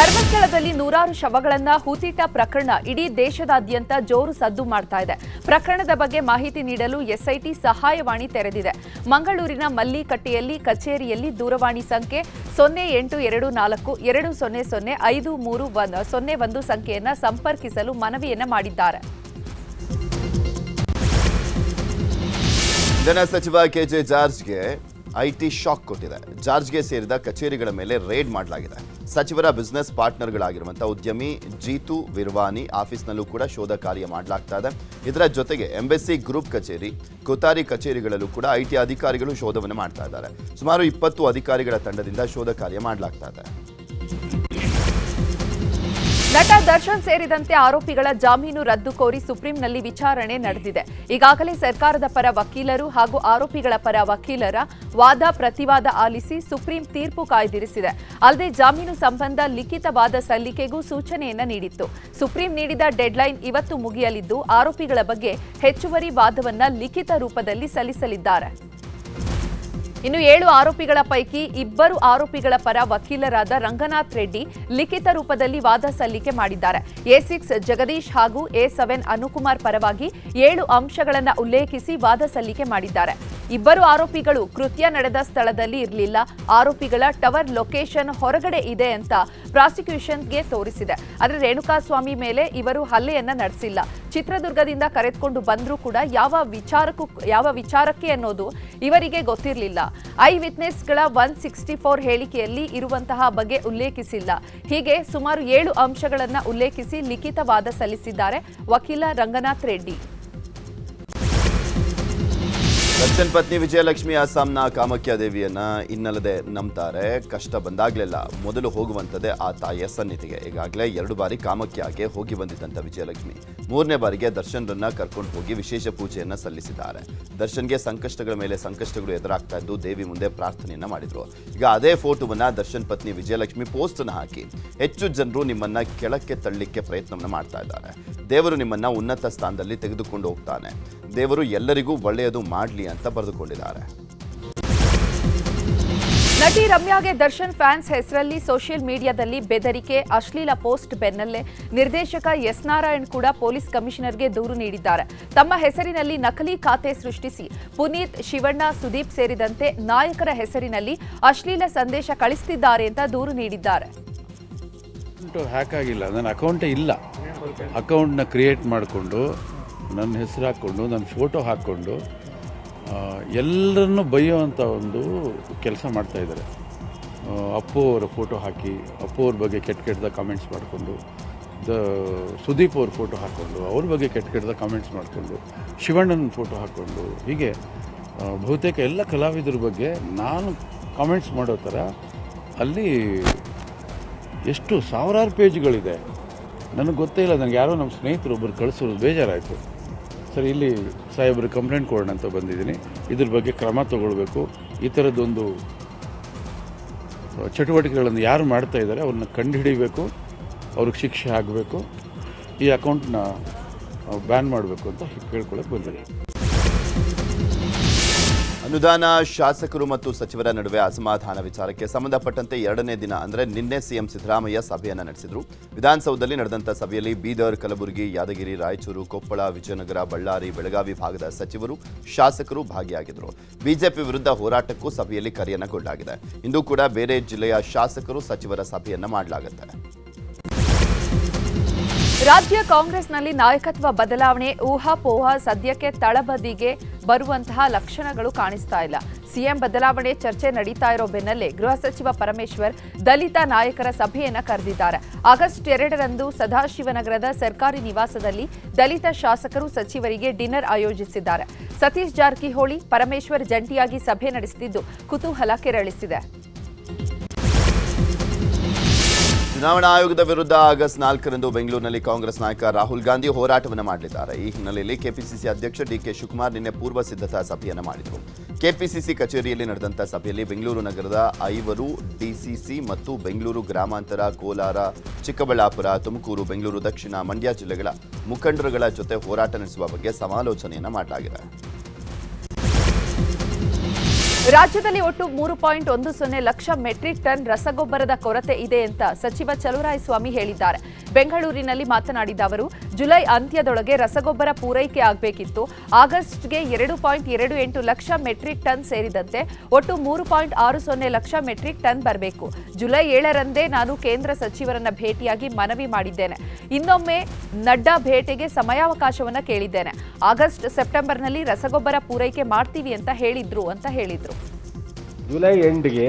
ಧರ್ಮಸ್ಥಳದಲ್ಲಿ ನೂರಾರು ಶವಗಳನ್ನ ಹೂತಿಟ್ಟ ಪ್ರಕರಣ ಇಡೀ ದೇಶದಾದ್ಯಂತ ಜೋರು ಸದ್ದು ಮಾಡ್ತಾ ಇದೆ. ಪ್ರಕರಣದ ಬಗ್ಗೆ ಮಾಹಿತಿ ನೀಡಲು ಎಸ್ಐಟಿ ಸಹಾಯವಾಣಿ ತೆರೆದಿದೆ. ಮಂಗಳೂರಿನ ಮಲ್ಲಿಕಟ್ಟೆಯಲ್ಲಿ ಕಚೇರಿಯಲ್ಲಿ ದೂರವಾಣಿ ಸಂಖ್ಯೆ ಸೊನ್ನೆ ಎಂಟು ಎರಡು ನಾಲ್ಕು, ಎರಡು ಸೊನ್ನೆ ಸೊನ್ನೆ ಐದು ಮೂರು ಒನ್, ಸೊನ್ನೆ ಒಂದು ಸಂಖ್ಯೆಯನ್ನು ಸಂಪರ್ಕಿಸಲು ಮನವಿಯನ್ನ ಮಾಡಿದ್ದಾರೆ. ಇಂಧನ ಸಚಿವ ಕೆಜೆ ಜಾರ್ಜ್ಗೆ ಐಟಿ ಶಾಕ್ ಕೊಟ್ಟಿದೆ. ಜಾರ್ಜ್ಗೆ ಸೇರಿದ ಕಚೇರಿಗಳ ಮೇಲೆ ರೇಡ್ ಮಾಡಲಾಗಿದೆ. ಸಚಿವರ ಬಿಸ್ನೆಸ್ ಪಾರ್ಟ್ನರ್ಗಳಾಗಿರುವಂಥ ಉದ್ಯಮಿ ಜೀತು ವಿರ್ವಾನಿ ಆಫೀಸ್ನಲ್ಲೂ ಕೂಡ ಶೋಧ ಕಾರ್ಯ ಮಾಡಲಾಗ್ತಾ ಇದೆ. ಇದರ ಜೊತೆಗೆ ಎಂಬೆಸ್ಸಿ ಗ್ರೂಪ್ ಕಚೇರಿ, ಕೊತಾರಿ ಕಚೇರಿಗಳಲ್ಲೂ ಕೂಡ ಐಟಿ ಅಧಿಕಾರಿಗಳು ಶೋಧವನ್ನು ಮಾಡ್ತಾ ಇದ್ದಾರೆ. ಸುಮಾರು ಇಪ್ಪತ್ತು ಅಧಿಕಾರಿಗಳ ತಂಡದಿಂದ ಶೋಧ ಕಾರ್ಯ ಮಾಡಲಾಗ್ತಾ ಇದೆ. ನಟ ದರ್ಶನ್ ಸೇರಿದಂತೆ ಆರೋಪಿಗಳ ಜಾಮೀನು ರದ್ದು ಕೋರಿ ಸುಪ್ರೀಂನಲ್ಲಿ ವಿಚಾರಣೆ ನಡೆದಿದೆ. ಈಗಾಗಲೇ ಸರ್ಕಾರದ ಪರ ವಕೀಲರು ಹಾಗೂ ಆರೋಪಿಗಳ ಪರ ವಕೀಲರ ವಾದ ಪ್ರತಿವಾದ ಆಲಿಸಿ ಸುಪ್ರೀಂ ತೀರ್ಪು ಕಾಯ್ದಿರಿಸಿದೆ. ಅಲ್ಲದೆ ಜಾಮೀನು ಸಂಬಂಧ ಲಿಖಿತ ವಾದ ಸಲ್ಲಿಕೆಗೂ ಸೂಚನೆಯನ್ನ ನೀಡಿತ್ತು. ಸುಪ್ರೀಂ ನೀಡಿದ ಡೆಡ್ಲೈನ್ ಇವತ್ತು ಮುಗಿಯಲಿದ್ದು, ಆರೋಪಿಗಳ ಬಗ್ಗೆ ಹೆಚ್ಚುವರಿ ವಾದವನ್ನ ಲಿಖಿತ ರೂಪದಲ್ಲಿ ಸಲ್ಲಿಸಲಿದ್ದಾರೆ. ಇನ್ನು ಏಳು ಆರೋಪಿಗಳ ಪೈಕಿ ಇಬ್ಬರು ಆರೋಪಿಗಳ ಪರ ವಕೀಲರಾದ ರಂಗನಾಥ್ ರೆಡ್ಡಿ ಲಿಖಿತ ರೂಪದಲ್ಲಿ ವಾದ ಸಲ್ಲಿಕೆ ಮಾಡಿದ್ದಾರೆ. ಎ ಸಿಕ್ಸ್ ಜಗದೀಶ್ ಹಾಗೂ ಎ ಸೆವೆನ್ ಅನುಕುಮಾರ್ ಪರವಾಗಿ ಏಳು ಅಂಶಗಳನ್ನು ಉಲ್ಲೇಖಿಸಿ ವಾದ ಸಲ್ಲಿಕೆ ಮಾಡಿದ್ದಾರೆ. ಇಬ್ಬರು ಆರೋಪಿಗಳು ಕೃತ್ಯ ನಡೆದ ಸ್ಥಳದಲ್ಲಿ ಇರಲಿಲ್ಲ. ಆರೋಪಿಗಳ ಟವರ್ ಲೊಕೇಶನ್ ಹೊರಗಡೆ ಇದೆ ಅಂತ ಪ್ರಾಸಿಕ್ಯೂಷನ್ಗೆ ತೋರಿಸಿದೆ. ಆದರೆ ರೇಣುಕಾಸ್ವಾಮಿ ಮೇಲೆ ಇವರು ಹಲ್ಲೆಯನ್ನ ನಡೆಸಿಲ್ಲ. ಚಿತ್ರದುರ್ಗದಿಂದ ಕರೆದುಕೊಂಡು ಬಂದರೂ ಕೂಡ ಯಾವ ವಿಚಾರಕ್ಕೂ, ಯಾವ ವಿಚಾರಕ್ಕೆ ಅನ್ನೋದು ಇವರಿಗೆ ಗೊತ್ತಿರಲಿಲ್ಲ. ಐ ವಿಟ್ನೆಸ್ಗಳ ಒನ್ ಸಿಕ್ಸ್ಟಿ ಫೋರ್ ಹೇಳಿಕೆಯಲ್ಲಿ ಇರುವಂತಹ ಬಗ್ಗೆ ಉಲ್ಲೇಖಿಸಿಲ್ಲ. ಹೀಗೆ ಸುಮಾರು ಏಳು ಅಂಶಗಳನ್ನು ಉಲ್ಲೇಖಿಸಿ ಲಿಖಿತ ವಾದ ಸಲ್ಲಿಸಿದ್ದಾರೆ ವಕೀಲ ರಂಗನಾಥ್ ರೆಡ್ಡಿ. ದರ್ಶನ್ ಪತ್ನಿ ವಿಜಯಲಕ್ಷ್ಮಿ ಅಸ್ಸಾಂನ ಕಾಮಾಖ್ಯ ದೇವಿಯನ್ನ ಇನ್ನಲ್ಲದೆ ನಂಬ್ತಾರೆ. ಕಷ್ಟ ಬಂದಾಗ್ಲೆಲ್ಲ ಮೊದಲು ಹೋಗುವಂಥದ್ದೇ ಆ ತಾಯಿಯ ಸನ್ನಿಧಿಗೆ. ಈಗಾಗಲೇ ಎರಡು ಬಾರಿ ಕಾಮಾಖ್ಯಗೆ ಹೋಗಿ ಬಂದಿದ್ದಂಥ ವಿಜಯಲಕ್ಷ್ಮಿ. ಮೂರನೇ ಬಾರಿಗೆ ದರ್ಶನ್ರನ್ನ ಕರ್ಕೊಂಡು ಹೋಗಿ ವಿಶೇಷ ಪೂಜೆಯನ್ನು ಸಲ್ಲಿಸಿದ್ದಾರೆ. ದರ್ಶನ್ಗೆ ಸಂಕಷ್ಟಗಳ ಮೇಲೆ ಸಂಕಷ್ಟಗಳು ಎದುರಾಗ್ತಾ ಇದ್ದು ದೇವಿ ಮುಂದೆ ಪ್ರಾರ್ಥನೆಯನ್ನ ಮಾಡಿದ್ರು. ಈಗ ಅದೇ ಫೋಟೋವನ್ನ ದರ್ಶನ್ ಪತ್ನಿ ವಿಜಯಲಕ್ಷ್ಮಿ ಪೋಸ್ಟ್ ಅನ್ನ ಹಾಕಿ ಹೆಚ್ಚು ಜನರು ನಿಮ್ಮನ್ನ ಕೆಳಕ್ಕೆ ತಳ್ಳಿಕ್ಕೆ ಪ್ರಯತ್ನವನ್ನ ಮಾಡ್ತಾ ಇದ್ದಾರೆ. ದೇವರು ನಿಮ್ಮನ್ನ ಉನ್ನತ ಸ್ಥಾನದಲ್ಲಿ ತೆಗೆದುಕೊಂಡು ಹೋಗ್ತಾನೆ. ದೇವರು ಎಲ್ಲರಿಗೂ ಒಳ್ಳೆಯದು ಮಾಡಲಿ ಅಂತ ಬರೆದುಕೊಂಡಿದ್ದಾರೆ. ನಟಿ ರಮ್ಯಾಗೆ ದರ್ಶನ್ ಫ್ಯಾನ್ಸ್ ಹೆಸರಲ್ಲಿ ಸೋಷಿಯಲ್ ಮೀಡಿಯಾದಲ್ಲಿ ಬೆದರಿಕೆ ಅಶ್ಲೀಲ ಪೋಸ್ಟ್ ಬೆನ್ನಲ್ಲೇ ನಿರ್ದೇಶಕ ಎಸ್ ನಾರಾಯಣ್ ಕೂಡ ಪೊಲೀಸ್ ಕಮಿಷನರ್ಗೆ ದೂರು ನೀಡಿದ್ದಾರೆ. ತಮ್ಮ ಹೆಸರಿನಲ್ಲಿ ನಕಲಿ ಖಾತೆ ಸೃಷ್ಟಿಸಿ ಪುನೀತ್ ಶಿವಣ್ಣ ಸುದೀಪ್ ಸೇರಿದಂತೆ ನಾಯಕರ ಹೆಸರಿನಲ್ಲಿ ಅಶ್ಲೀಲ ಸಂದೇಶ ಕಳಿಸುತ್ತಿದ್ದಾರೆ ಅಂತ ದೂರು ನೀಡಿದ್ದಾರೆ. ಅಕೌಂಟು ಹ್ಯಾಕ್ ಆಗಿಲ್ಲ. ನನ್ನ ಅಕೌಂಟೇ ಇಲ್ಲ. ಅಕೌಂಟ್ನ ಕ್ರಿಯೇಟ್ ಮಾಡಿಕೊಂಡು ನನ್ನ ಹೆಸರು ಹಾಕ್ಕೊಂಡು ನನ್ನ ಫೋಟೋ ಹಾಕ್ಕೊಂಡು ಎಲ್ಲರನ್ನು ಬೈಯೋವಂಥ ಒಂದು ಕೆಲಸ ಮಾಡ್ತಾಯಿದ್ದಾರೆ ಅಪ್ಪು ಅವರ ಫೋಟೋ ಹಾಕಿ, ಅಪ್ಪು ಅವ್ರ ಬಗ್ಗೆ ಕೆಟ್ಟ ಕೆಟ್ಟದ ಕಾಮೆಂಟ್ಸ್ ಮಾಡಿಕೊಂಡು, ದ ಸುದೀಪ್ ಅವ್ರ ಫೋಟೋ ಹಾಕ್ಕೊಂಡು ಅವ್ರ ಬಗ್ಗೆ ಕೆಟ್ಟ ಕೆಟ್ಟದ ಕಾಮೆಂಟ್ಸ್ ಮಾಡಿಕೊಂಡು, ಶಿವಣ್ಣನ ಫೋಟೋ ಹಾಕ್ಕೊಂಡು ಹೀಗೆ ಬಹುತೇಕ ಎಲ್ಲ ಕಲಾವಿದರ ಬಗ್ಗೆ ನಾನು ಕಾಮೆಂಟ್ಸ್ ಮಾಡೋ ಥರ ಅಲ್ಲಿ ಎಷ್ಟು ಸಾವಿರಾರು ಪೇಜ್ಗಳಿದೆ ನನಗೆ ಗೊತ್ತೇ ಇಲ್ಲ ನನಗೆ ಯಾರೋ ನಮ್ಮ ಸ್ನೇಹಿತರು ಒಬ್ಬರು ಕಳಿಸೋದು ಬೇಜಾರಾಯಿತು. ಸರ್, ಇಲ್ಲಿ ಸಾಹೇಬರು ಕಂಪ್ಲೇಂಟ್ ಕೊಡೋಣ ಅಂತ ಬಂದಿದ್ದೀನಿ. ಇದ್ರ ಬಗ್ಗೆ ಕ್ರಮ ತಗೊಳ್ಬೇಕು. ಈ ಥರದ್ದೊಂದು ಚಟುವಟಿಕೆಗಳನ್ನು ಯಾರು ಮಾಡ್ತಾ ಇದ್ದಾರೆ ಅವ್ರನ್ನ ಕಂಡುಹಿಡಿಬೇಕು, ಅವ್ರಿಗೆ ಶಿಕ್ಷೆ ಆಗಬೇಕು, ಈ ಅಕೌಂಟ್ನ ಬ್ಯಾನ್ ಮಾಡಬೇಕು ಅಂತ ಕೇಳ್ಕೊಳ್ಳೋಕೆ ಬಂದಿದ್ದೀನಿ. ಅನುದಾನ, ಶಾಸಕರು ಮತ್ತು ಸಚಿವರ ನಡುವೆ ಅಸಮಾಧಾನ ವಿಚಾರಕ್ಕೆ ಸಂಬಂಧಪಟ್ಟಂತೆ ಎರಡನೇ ದಿನ ಅಂದರೆ ನಿನ್ನೆ ಸಿಎಂ ಸಿದ್ದರಾಮಯ್ಯ ಸಭೆಯನ್ನು ನಡೆಸಿದರು. ವಿಧಾನಸೌಧದಲ್ಲಿ ನಡೆದಂಥ ಸಭೆಯಲ್ಲಿ ಬೀದರ್, ಕಲಬುರಗಿ, ಯಾದಗಿರಿ, ರಾಯಚೂರು, ಕೊಪ್ಪಳ, ವಿಜಯನಗರ, ಬಳ್ಳಾರಿ, ಬೆಳಗಾವಿ ಭಾಗದ ಸಚಿವರು, ಶಾಸಕರು ಭಾಗಿಯಾಗಿದ್ದರು ಬಿಜೆಪಿ ವಿರುದ್ಧ ಹೋರಾಟಕ್ಕೂ ಸಭೆಯಲ್ಲಿ ಕರೆಯನ್ನು ಕೊಡಲಾಗಿದೆ ಇಂದು ಕೂಡ ಬೇರೆ ಜಿಲ್ಲೆಯ ಶಾಸಕರು ಸಚಿವರ ಸಭೆಯನ್ನು ಮಾಡಲಾಗುತ್ತೆ. ರಾಜ್ಯ ಕಾಂಗ್ರೆಸ್ನಲ್ಲಿ ನಾಯಕತ್ವ ಬದಲಾವಣೆ, ಊಹಾಪೋಹ ಸದ್ಯಕ್ಕೆ ತಳಬದಿಗೆ ಬರುವಂತಹ ಲಕ್ಷಣಗಳು ಕಾಣಿಸ್ತಾ ಇಲ್ಲ. ಸಿಎಂ ಬದಲಾವಣೆ ಚರ್ಚೆ ನಡೀತಾ ಇರೋ ಬೆನ್ನಲ್ಲೇ ಗೃಹ ಸಚಿವ ಪರಮೇಶ್ವರ್ ದಲಿತ ನಾಯಕರ ಸಭೆಯನ್ನ ಕರೆದಿದ್ದಾರೆ. ಆಗಸ್ಟ್ ಎರಡರಂದು ಸದಾಶಿವನಗರದ ಸರ್ಕಾರಿ ನಿವಾಸದಲ್ಲಿ ದಲಿತ ಶಾಸಕರು ಸಚಿವರಿಗೆ ಡಿನ್ನರ್ ಆಯೋಜಿಸಿದ್ದಾರೆ. ಸತೀಶ್ ಜಾರಕಿಹೊಳಿ ಪರಮೇಶ್ವರ್ ಜಂಟಿಯಾಗಿ ಸಭೆ ನಡೆಸುತ್ತಿದ್ದು ಕುತೂಹಲ ಕೆರಳಿಸಿದೆ. ಚುನಾವಣಾ ಆಯೋಗದ ವಿರುದ್ಧ ಆಗಸ್ಟ್ ನಾಲ್ಕರಂದು ಬೆಂಗಳೂರಿನಲ್ಲಿ ಕಾಂಗ್ರೆಸ್ ನಾಯಕ ರಾಹುಲ್ ಗಾಂಧಿ ಹೋರಾಟವನ್ನು ಮಾಡಲಿದ್ದಾರೆ. ಈ ಹಿನ್ನೆಲೆಯಲ್ಲಿ ಕೆಪಿಸಿಸಿ ಅಧ್ಯಕ್ಷ ಡಿಕೆ ಶಿವಕುಮಾರ್ ನಿನ್ನೆ ಪೂರ್ವ ಸಿದ್ಧತಾ ಸಭೆಯನ್ನು ಮಾಡಿದರು. ಕೆಪಿಸಿಸಿ ಕಚೇರಿಯಲ್ಲಿ ನಡೆದಂಥ ಸಭೆಯಲ್ಲಿ ಬೆಂಗಳೂರು ನಗರದ ಐವರು, ಡಿಸಿಸಿ ಮತ್ತು ಬೆಂಗಳೂರು ಗ್ರಾಮಾಂತರ, ಕೋಲಾರ, ಚಿಕ್ಕಬಳ್ಳಾಪುರ, ತುಮಕೂರು, ಬೆಂಗಳೂರು, ದಕ್ಷಿಣ ಮಂಡ್ಯ ಜಿಲ್ಲೆಗಳ ಮುಖಂಡರುಗಳ ಜೊತೆ ಹೋರಾಟ ನಡೆಸುವ ಬಗ್ಗೆ ಸಮಾಲೋಚನೆಯನ್ನು ಮಾಡಲಾಗಿದೆ. ರಾಜ್ಯದಲ್ಲಿ ಒಟ್ಟು ಮೂರು ಪಾಯಿಂಟ್ ಒಂದು ಸೊನ್ನೆ ಲಕ್ಷ ಮೆಟ್ರಿಕ್ ಟನ್ ರಸಗೊಬ್ಬರದ ಕೊರತೆ ಇದೆ ಅಂತ ಸಚಿವ ಚಲುವರಾಯಸ್ವಾಮಿ ಹೇಳಿದ್ದಾರೆ. ಬೆಂಗಳೂರಿನಲ್ಲಿ ಮಾತನಾಡಿದ ಅವರು, ಜುಲೈ ಅಂತ್ಯದೊಳಗೆ ರಸಗೊಬ್ಬರ ಪೂರೈಕೆ ಆಗಬೇಕಿತ್ತು. ಆಗಸ್ಟ್ಗೆ ಎರಡು ಪಾಯಿಂಟ್ ಎರಡು ಎಂಟು ಲಕ್ಷ ಮೆಟ್ರಿಕ್ ಟನ್ ಸೇರಿದಂತೆ ಒಟ್ಟು ಮೂರು ಪಾಯಿಂಟ್ ಆರು ಸೊನ್ನೆ ಲಕ್ಷ ಮೆಟ್ರಿಕ್ ಟನ್ ಬರಬೇಕು. ಜುಲೈ ಏಳರಂದೇ ನಾನು ಕೇಂದ್ರ ಸಚಿವರನ್ನ ಭೇಟಿಯಾಗಿ ಮನವಿ ಮಾಡಿದ್ದೇನೆ. ಇನ್ನೊಮ್ಮೆ ನಡ್ಡಾ ಭೇಟಿಗೆ ಸಮಯಾವಕಾಶವನ್ನು ಕೇಳಿದ್ದೇನೆ. ಆಗಸ್ಟ್ ಸೆಪ್ಟೆಂಬರ್ನಲ್ಲಿ ರಸಗೊಬ್ಬರ ಪೂರೈಕೆ ಮಾಡ್ತೀವಿ ಅಂತ ಹೇಳಿದ್ರು ಅಂತ ಹೇಳಿದ್ರು. ಜುಲೈ ಎಂಡ್ಗೆ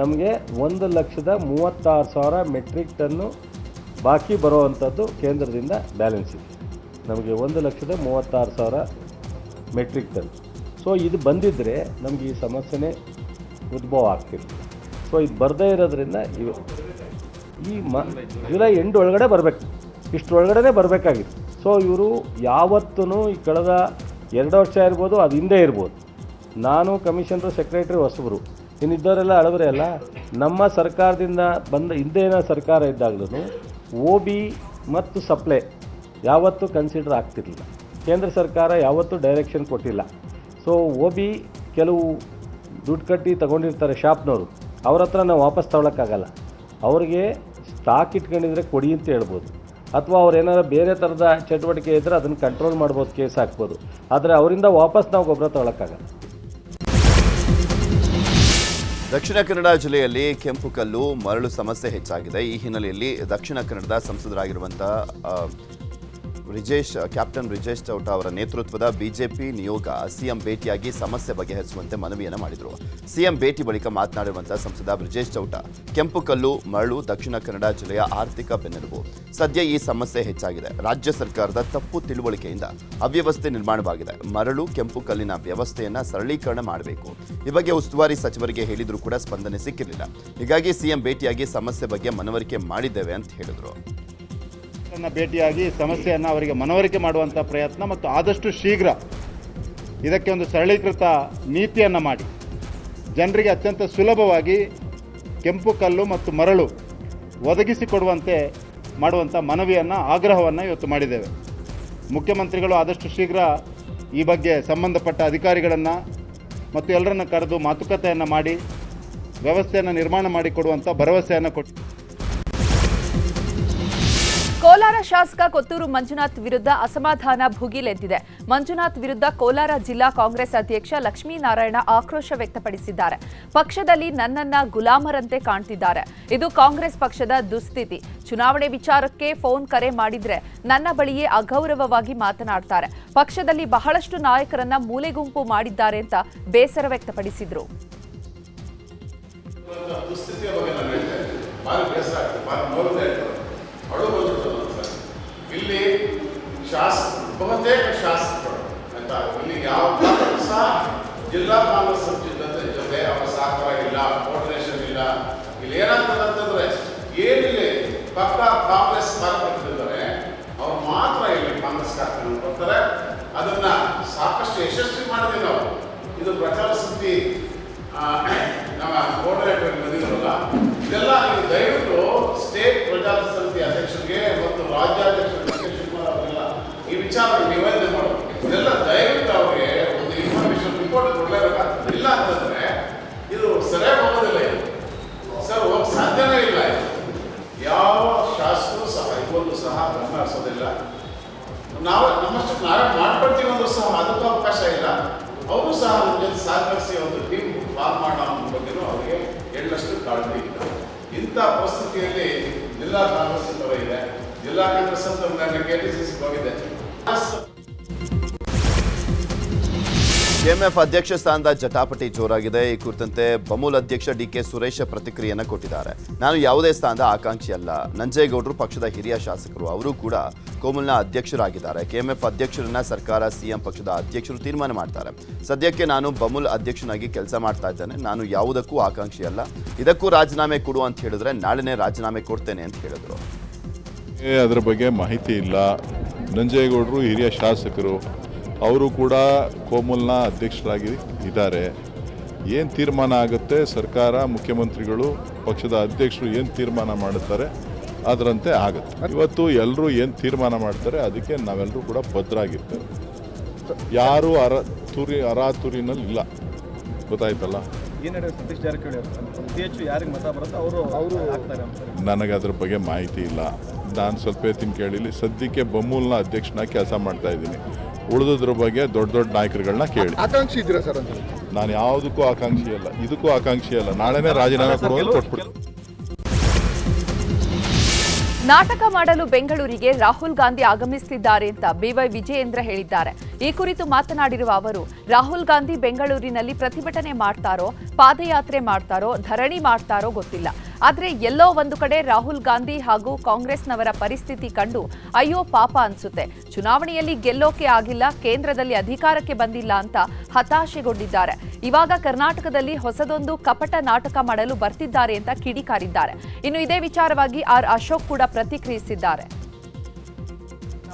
ನಮಗೆ ಒಂದು ಲಕ್ಷದ ಮೂವತ್ತಾರು ಸಾವಿರ ಮೆಟ್ರಿಕ್ ಟನ್ನು ಬಾಕಿ ಬರುವಂಥದ್ದು ಕೇಂದ್ರದಿಂದ ಬ್ಯಾಲೆನ್ಸ್ ಇದೆ. ನಮಗೆ ಒಂದು ಲಕ್ಷದ ಮೂವತ್ತಾರು ಸಾವಿರ ಮೆಟ್ರಿಕ್ ಟನ್. ಸೊ ಇದು ಬಂದಿದ್ದರೆ ನಮಗೆ ಈ ಸಮಸ್ಯೆನೇ ಉದ್ಭವ ಆಗ್ತಿತ್ತು ಸೊ ಇದು ಬರದೇ ಇರೋದ್ರಿಂದ ಇವು ಈ ಮ ಜುಲೈ ಎಂಡ್ ಒಳಗಡೆ ಬರಬೇಕು. ಇಷ್ಟರೊಳಗಡೆ ಬರಬೇಕಾಗಿತ್ತು. ಸೊ ಇವರು ಯಾವತ್ತೂ ಈ ಕಳೆದ ಎರಡು ವರ್ಷ ಇರ್ಬೋದು, ಅದು ಹಿಂದೆ ಇರ್ಬೋದು. ನಾನು ಕಮಿಷನರ್, ಸೆಕ್ರೆಟ್ರಿ, ಹೊಸಬರು. ಇನ್ನಿದ್ದವರೆಲ್ಲ ಹಳಬರೇ ಅಲ್ಲ? ನಮ್ಮ ಸರ್ಕಾರದಿಂದ ಬಂದ ಹಿಂದೇನ ಸರ್ಕಾರ ಇದ್ದಾಗಲೂ ಒ ಬಿ ಮತ್ತು ಸಪ್ಲೈ ಯಾವತ್ತೂ ಕನ್ಸಿಡರ್ ಆಗ್ತಿರಲಿಲ್ಲ. ಕೇಂದ್ರ ಸರ್ಕಾರ ಯಾವತ್ತೂ ಡೈರೆಕ್ಷನ್ ಕೊಟ್ಟಿಲ್ಲ. ಸೊ ಒ ಬಿ ಕೆಲವು ದುಡ್ಡು ಕಟ್ಟಿ ತಗೊಂಡಿರ್ತಾರೆ ಶಾಪ್ನವರು. ಅವ್ರ ಹತ್ರ ನಾವು ವಾಪಸ್ ತಗೊಳಕ್ಕಾಗಲ್ಲ. ಅವ್ರಿಗೆ ಸ್ಟಾಕ್ ಇಟ್ಕೊಂಡಿದ್ರೆ ಕೊಡಿ ಅಂತ ಹೇಳ್ಬೋದು. ಅಥವಾ ಅವ್ರು ಏನಾದ್ರು ಬೇರೆ ಥರದ ಚಟುವಟಿಕೆ ಇದ್ದರೆ ಅದನ್ನು ಕಂಟ್ರೋಲ್ ಮಾಡ್ಬೋದು, ಕೇಸ್ ಹಾಕ್ಬೋದು. ಆದರೆ ಅವರಿಂದ ವಾಪಸ್ ನಾವು ಗೊಬ್ಬರ ತಗೊಳಕ್ಕಾಗಲ್ಲ. ದಕ್ಷಿಣ ಕನ್ನಡ ಜಿಲ್ಲೆಯಲ್ಲಿ ಕೆಂಪು ಕಲ್ಲು ಮರಳು ಸಮಸ್ಯೆ ಹೆಚ್ಚಾಗಿದೆ. ಈ ಹಿನ್ನೆಲೆಯಲ್ಲಿ ದಕ್ಷಿಣ ಕನ್ನಡದ ಸಂಸದರಾಗಿರುವಂತಹ ರಿಜೇಶ್ ಕ್ಯಾಪ್ಟನ್ ರಿಜೇಶ್ ಚೌಟ ಅವರ ನೇತೃತ್ವದ ಬಿಜೆಪಿ ನಿಯೋಗ ಸಿಎಂ ಭೇಟಿಯಾಗಿ ಸಮಸ್ಯೆ ಬಗೆಹರಿಸುವಂತೆ ಮನವಿಯನ್ನು ಮಾಡಿದರು. ಸಿಎಂ ಭೇಟಿ ಬಳಿಕ ಮಾತನಾಡಿರುವಂತಹ ಸಂಸದ ಬ್ರಿಜೇಶ್ ಚೌಟ, ಕೆಂಪು ಕಲ್ಲು, ಮರಳು, ದಕ್ಷಿಣ ಕನ್ನಡ ಜಿಲ್ಲೆಯ ಆರ್ಥಿಕ ಬೆನ್ನೆಲುಬು. ಸದ್ಯ ಈ ಸಮಸ್ಯೆ ಹೆಚ್ಚಾಗಿದೆ. ರಾಜ್ಯ ಸರ್ಕಾರದ ತಪ್ಪು ತಿಳುವಳಿಕೆಯಿಂದ ಅವ್ಯವಸ್ಥೆ ನಿರ್ಮಾಣವಾಗಿದೆ. ಮರಳು, ಕೆಂಪು ಕಲ್ಲಿನ ವ್ಯವಸ್ಥೆಯನ್ನ ಸರಳೀಕರಣ ಮಾಡಬೇಕು. ಈ ಬಗ್ಗೆ ಉಸ್ತುವಾರಿ ಸಚಿವರಿಗೆ ಹೇಳಿದರೂ ಕೂಡ ಸ್ಪಂದನೆ ಸಿಕ್ಕಿರಲಿಲ್ಲ. ಹೀಗಾಗಿ ಸಿಎಂ ಭೇಟಿಯಾಗಿ ಸಮಸ್ಯೆ ಬಗ್ಗೆ ಮನವರಿಕೆ ಮಾಡಿದ್ದೇವೆ ಅಂತ ಹೇಳಿದರು. ಅವರನ್ನ ಭೇಟಿಯಾಗಿ ಸಮಸ್ಯೆಯನ್ನು ಅವರಿಗೆ ಮನವರಿಕೆ ಮಾಡುವಂಥ ಪ್ರಯತ್ನ ಮತ್ತು ಆದಷ್ಟು ಶೀಘ್ರ ಇದಕ್ಕೆ ಒಂದು ಸರಳೀಕೃತ ನೀತಿಯನ್ನು ಮಾಡಿ. ಜನರಿಗೆ ಅತ್ಯಂತ ಸುಲಭವಾಗಿ ಕೆಂಪು ಕಲ್ಲು ಮತ್ತು ಮರಳು ಒದಗಿಸಿಕೊಡುವಂತೆ ಮಾಡುವಂಥ ಮನವಿಯನ್ನು, ಆಗ್ರಹವನ್ನು ಇವತ್ತು ಮಾಡಿದ್ದೇವೆ. ಮುಖ್ಯಮಂತ್ರಿಗಳು ಆದಷ್ಟು ಶೀಘ್ರ ಈ ಬಗ್ಗೆ ಸಂಬಂಧಪಟ್ಟ ಅಧಿಕಾರಿಗಳನ್ನು ಮತ್ತು ಎಲ್ಲರನ್ನು ಕರೆದು ಮಾತುಕತೆಯನ್ನು ಮಾಡಿ, ವ್ಯವಸ್ಥೆಯನ್ನು ನಿರ್ಮಾಣ ಮಾಡಿಕೊಡುವಂಥ ಭರವಸೆಯನ್ನು ಕೊಟ್ಟು ಕೋಲಾರ ಶಾಸಕ ಕೊತ್ತೂರು ಮಂಜುನಾಥ್ ವಿರುದ್ಧ ಅಸಮಾಧಾನ ಭುಗಿಲೆದ್ದಿದೆ ಮಂಜುನಾಥ್ ವಿರುದ್ಧ ಕೋಲಾರ ಜಿಲ್ಲಾ ಕಾಂಗ್ರೆಸ್ ಅಧ್ಯಕ್ಷ ಲಕ್ಷ್ಮೀನಾರಾಯಣ ಆಕ್ರೋಶ ವ್ಯಕ್ತಪಡಿಸಿದ್ದಾರೆ. ಪಕ್ಷದಲ್ಲಿ ನನ್ನನ್ನ ಗುಲಾಮರಂತೆ ಕಾಣ್ತಿದ್ದಾರೆ. ಇದು ಕಾಂಗ್ರೆಸ್ ಪಕ್ಷದ ದುಸ್ಥಿತಿ. ಚುನಾವಣೆ ವಿಚಾರಕ್ಕೆ ಫೋನ್ ಕರೆ ಮಾಡಿದ್ರೆ ನನ್ನ ಬಳಿಯೇ ಅಗೌರವವಾಗಿ ಮಾತನಾಡ್ತಾರೆ. ಪಕ್ಷದಲ್ಲಿ ಬಹಳಷ್ಟು ನಾಯಕರನ್ನ ಮೂಲೆಗುಂಪು ಮಾಡಿದ್ದಾರೆ ಅಂತ ಬೇಸರ ವ್ಯಕ್ತಪಡಿಸಿದ್ರು ದುಸ್ಥಿತಿಯ ಬಗ್ಗೆ ನಾನು ಹೇಳ್ತಾ ಇದ್ದೀನಿ ಭಾರಿ ಬೇಸರ ಆಗ್ತದೆ ಭಾರಿ ನೋಡ್ತಾ ಇರ್ತದೆ ಅಳು ಬಂದಿರ್ತದೆ ಸರ್ ಇಲ್ಲಿ ಶಾಸಕ ಬಹುತೇಕ ಶಾಸಕರು, ಆಯ್ತಾ? ಇಲ್ಲಿ ಯಾವ ಕಾರಣಕ್ಕೂ ಸಹ ಜಿಲ್ಲಾ ಕಾಂಗ್ರೆಸ್ ಜೊತೆ ಜೊತೆ ಅವರ ಸಹಕಾರ ಇಲ್ಲ ಕೋರ್ಡಿನೇಷನ್ ಇಲ್ಲ. ಇಲ್ಲಿ ಏನಾಗ್ತದೆ ಅಂತಂದ್ರೆ, ಏನಿಲ್ಲ ಪಕ್ಕ ಕಾಂಗ್ರೆಸ್ ಕಾರ್ಯಕರ್ತರಿದ್ದಾರೆ, ಅವ್ರು ಮಾತ್ರ ಇಲ್ಲಿ ಕಾಂಗ್ರೆಸ್ ಕಾರ್ಯಕ್ರಮ ಬರ್ತಾರೆ. ಅದನ್ನ ಸಾಕಷ್ಟು ಯಶಸ್ವಿ ಮಾಡಿದ್ವಿ ನಾವು. ಇದು ಪ್ರಚಾರ ಸುದ್ದಿ ನಮ್ಮ ಕೋರ್ಡಿನೇಟರ್ ಬಂದಿದ್ರಲ್ಲ ಇದೆಲ್ಲ ನೀವು ದಯವಿಟ್ಟು ಸ್ಟೇಟ್ ಪ್ರಚಾರ ಸಮಿತಿ ಅಧ್ಯಕ್ಷರಿಗೆ ಮತ್ತು ರಾಜ್ಯಾಧ್ಯಕ್ಷರಿಗೆ ಶಿವಕುಮಾರ್ ಅವರಿಗೆಲ್ಲ ಈ ವಿಚಾರ ನಿವೇದನೆ ಮಾಡಬೇಕು ಇದೆಲ್ಲ ದಯವಿಟ್ಟು ಅವರಿಗೆ ಒಂದು ಇನ್ಫಾರ್ಮೇಶನ್ ರಿಪೋರ್ಟ್ ಕೊಡಲೇಬೇಕಾಗ್ತದೆ ಇಲ್ಲ ಅಂತಂದ್ರೆ ಇದು ಸರಿಯಾಗಿ ಹೋಗೋದಿಲ್ಲ ಇದು ಸರ್ ಹೋಗಕ್ಕೆ ಸಾಧ್ಯನೇ ಇಲ್ಲ ಇದು ಯಾವ ಶಾಸಕರು ಸಹ ಇವತ್ತು ಸಹ ಗಮನ ಹರಿಸೋದಿಲ್ಲ ನಾವು ನಮ್ಮಷ್ಟು ನಾವೇ ಮಾಡ್ಕೊಳ್ತೀವಿ ಅಂದ್ರೂ ಸಹ ಅದಕ್ಕೂ ಅವಕಾಶ ಇಲ್ಲ ಅವರು ಸಹ ನಮ್ಮ ಜೊತೆ ಸಹಕರಿಸಿ ಒಂದು ಟೀಮ್ ಫಾರ್ಮ್ ಮಾಡೋ ಅನ್ನೋ ಬಗ್ಗೆನೂ ಅವರಿಗೆ ಎಳ್ಳಷ್ಟು ಕಾಳಜಿ ಇಲ್ಲ ಇಂಥ ಪರಿಸ್ಥಿತಿಯಲ್ಲಿ ಜಿಲ್ಲಾ ಕಾಂಗ್ರೆಸ್ ಅಂತ ಇದೆ. ಜಿಲ್ಲಾ ಕಾಂಗ್ರೆಸ್ ಅಂತ ನನ್ನ ಕೆ ಸಿ ಸಿ ಹೋಗಿದೆ? ಕೆಎಂಎಫ್ ಅಧ್ಯಕ್ಷ ಸ್ಥಾನದ ಜಟಾಪಟಿ ಜೋರಾಗಿದೆ. ಈ ಕುರಿತಂತೆ ಬಮೂಲ್ ಅಧ್ಯಕ್ಷ ಡಿ ಕೆ ಸುರೇಶ ಪ್ರತಿಕ್ರಿಯೆಯನ್ನು ಕೊಟ್ಟಿದ್ದಾರೆ. ನಾನು ಯಾವುದೇ ಸ್ಥಾನದ ಆಕಾಂಕ್ಷಿ ಅಲ್ಲ. ನಂಜೇಗೌಡರು ಪಕ್ಷದ ಹಿರಿಯ ಶಾಸಕರು, ಅವರು ಕೂಡ ಕೋಮಲ್ನ ಅಧ್ಯಕ್ಷರಾಗಿದ್ದಾರೆ. ಕೆಎಂಎಫ್ ಅಧ್ಯಕ್ಷರನ್ನ ಸರ್ಕಾರ ಸಿಎಂ ಪಕ್ಷದ ಅಧ್ಯಕ್ಷರು ತೀರ್ಮಾನ ಮಾಡ್ತಾರೆ. ಸದ್ಯಕ್ಕೆ ನಾನು ಬಮೂಲ್ ಅಧ್ಯಕ್ಷನಾಗಿ ಕೆಲಸ ಮಾಡ್ತಾ ಇದ್ದೇನೆ. ನಾನು ಯಾವುದಕ್ಕೂ ಆಕಾಂಕ್ಷಿ ಅಲ್ಲ. ಇದಕ್ಕೂ ರಾಜೀನಾಮೆ ಕೊಡು ಅಂತ ಹೇಳಿದ್ರೆ ನಾಳೆನೇ ರಾಜೀನಾಮೆ ಕೊಡ್ತೇನೆ ಅಂತ ಹೇಳಿದ್ರು. ಅದ್ರ ಬಗ್ಗೆ ಮಾಹಿತಿ ಇಲ್ಲ. ನಂಜೇಗೌಡರು ಹಿರಿಯ ಶಾಸಕರು ಅವರು ಕೂಡ ಕೋಮಲ್ನ ಅಧ್ಯಕ್ಷರಾಗಿ ಇದ್ದಾರೆ. ಏನು ತೀರ್ಮಾನ ಆಗುತ್ತೆ? ಸರ್ಕಾರ ಮುಖ್ಯಮಂತ್ರಿಗಳು ಪಕ್ಷದ ಅಧ್ಯಕ್ಷರು ಏನು ತೀರ್ಮಾನ ಮಾಡುತ್ತಾರೆ? ಅದರಂತೆ ಆಗುತ್ತೆ. ಇವತ್ತು ಎಲ್ಲರೂ ಏನು ತೀರ್ಮಾನ ಮಾಡ್ತಾರೆ? ಅದಕ್ಕೆ ನಾವೆಲ್ಲರೂ ಕೂಡ ಭದ್ರಾಗಿರ್ತೇವೆ. ಯಾರು ಅರ ತುರಿ ಅರಾತುರಿನಲ್ಲಿ ಇಲ್ಲ. ಗೊತ್ತಾಯ್ತಲ್ಲ? ನನಗೆ ಅದ್ರ ಬಗ್ಗೆ ಮಾಹಿತಿ ಇಲ್ಲ. ನಾನು ಸ್ವಲ್ಪ ತಿನ್ ಕೇಳಿಲಿ ಸದ್ಯಕ್ಕೆ ಬಮ್ಮೂಲ್ನ ಅಧ್ಯಕ್ಷನಾಗಿ ಕೆಲಸ ಮಾಡ್ತಾ ಇದ್ದೀನಿ. ಉಳಿದದ್ರ ಬಗ್ಗೆ ದೊಡ್ಡ ದೊಡ್ಡ ನಾಯಕರುಗಳನ್ನ ಕೇಳಿ. ಆಕಾಂಕ್ಷಿ ಇದ್ದೀರಾ ಸರ್ ಅಂತ? ನಾನು ಯಾವುದಕ್ಕೂ ಆಕಾಂಕ್ಷಿ ಅಲ್ಲ ಇದಕ್ಕೂ ಆಕಾಂಕ್ಷಿ ಅಲ್ಲ. ನಾಳೆನೇ ರಾಜೀನಾಮೆ ಕೊಡುವಂತ ಕೊಟ್ಬಿಡ್ತೀನಿ. ನಾಟಕ ಮಾಡಲು ಬೆಂಗಳೂರಿಗೆ ರಾಹುಲ್ ಗಾಂಧಿ ಆಗಮಿಸುತ್ತಿದ್ದಾರೆ ಅಂತ ಬಿವೈ ವಿಜಯೇಂದ್ರ ಹೇಳಿದ್ದಾರೆ. ಈ ಕುರಿತು ಮಾತನಾಡಿರುವ ಅವರು ರಾಹುಲ್ ಗಾಂಧಿ ಬೆಂಗಳೂರಿನಲ್ಲಿ ಪ್ರತಿಭಟನೆ ಮಾಡ್ತಾರೋ ಪಾದಯಾತ್ರೆ ಮಾಡ್ತಾರೋ ಧರಣಿ ಮಾಡ್ತಾರೋ ಗೊತ್ತಿಲ್ಲ. ಆದ್ರೆ ಎಲ್ಲೋ ಒಂದು ಕಡೆ ರಾಹುಲ್ ಗಾಂಧಿ ಹಾಗೂ ಕಾಂಗ್ರೆಸ್ನವರ ಪರಿಸ್ಥಿತಿ ಕಂಡು ಅಯ್ಯೋ ಪಾಪ ಅನ್ಸುತ್ತೆ. ಚುನಾವಣೆಯಲ್ಲಿ ಗೆಲ್ಲೋಕೆ ಆಗಿಲ್ಲ, ಕೇಂದ್ರದಲ್ಲಿ ಅಧಿಕಾರಕ್ಕೆ ಬಂದಿಲ್ಲ ಅಂತ ಹತಾಶೆಗೊಂಡಿದ್ದಾರೆ. ಇವಾಗ ಕರ್ನಾಟಕದಲ್ಲಿ ಹೊಸದೊಂದು ಕಪಟ ನಾಟಕ ಮಾಡಲು ಬರ್ತಿದ್ದಾರೆ ಅಂತ ಕಿಡಿಕಾರಿದ್ದಾರೆ ಇನ್ನು ಇದೇ ವಿಚಾರವಾಗಿ ಆರ್ ಅಶೋಕ್ ಕೂಡ ಪ್ರತಿಕ್ರಿಯಿಸಿದ್ದಾರೆ.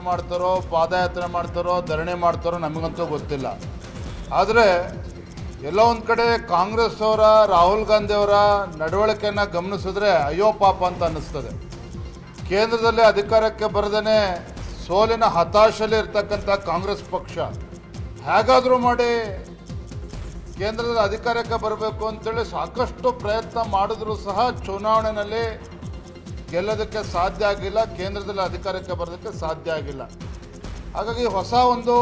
ಮಾಡ್ತಾರೋ, ಪಾದಯಾತ್ರೆ ಮಾಡ್ತಾರೋ, ಧರಣಿ ಮಾಡ್ತಾರೋ ನಮಗಂತೂ ಗೊತ್ತಿಲ್ಲ. ಆದರೆ ಎಲ್ಲೋ ಒಂದು ಕಡೆ ಕಾಂಗ್ರೆಸ್ ಅವರ, ರಾಹುಲ್ ಗಾಂಧಿ ಅವರ ನಡವಳಿಕೆಯನ್ನು ಗಮನಿಸಿದ್ರೆ ಅಯ್ಯೋ ಪಾಪ ಅಂತ ಅನ್ನಿಸ್ತದೆ. ಕೇಂದ್ರದಲ್ಲಿ ಅಧಿಕಾರಕ್ಕೆ ಬರದೇ ಸೋಲಿನ ಹತಾಶಲ್ಲಿ ಇರ್ತಕ್ಕಂಥ ಕಾಂಗ್ರೆಸ್ ಪಕ್ಷ. ಹೇಗಾದರೂ ಮಾಡಿ ಕೇಂದ್ರದಲ್ಲಿ ಅಧಿಕಾರಕ್ಕೆ ಬರಬೇಕು ಅಂತೇಳಿ ಸಾಕಷ್ಟು ಪ್ರಯತ್ನ ಮಾಡಿದ್ರೂ ಸಹ ಚುನಾವಣೆಯಲ್ಲಿ ಗೆಲ್ಲೋದಕ್ಕೆ ಸಾಧ್ಯ ಆಗಿಲ್ಲ, ಕೇಂದ್ರದಲ್ಲಿ ಅಧಿಕಾರಕ್ಕೆ ಬರೋದಕ್ಕೆ ಸಾಧ್ಯ ಆಗಿಲ್ಲ. ಹಾಗಾಗಿ ಹೊಸ ಒಂದು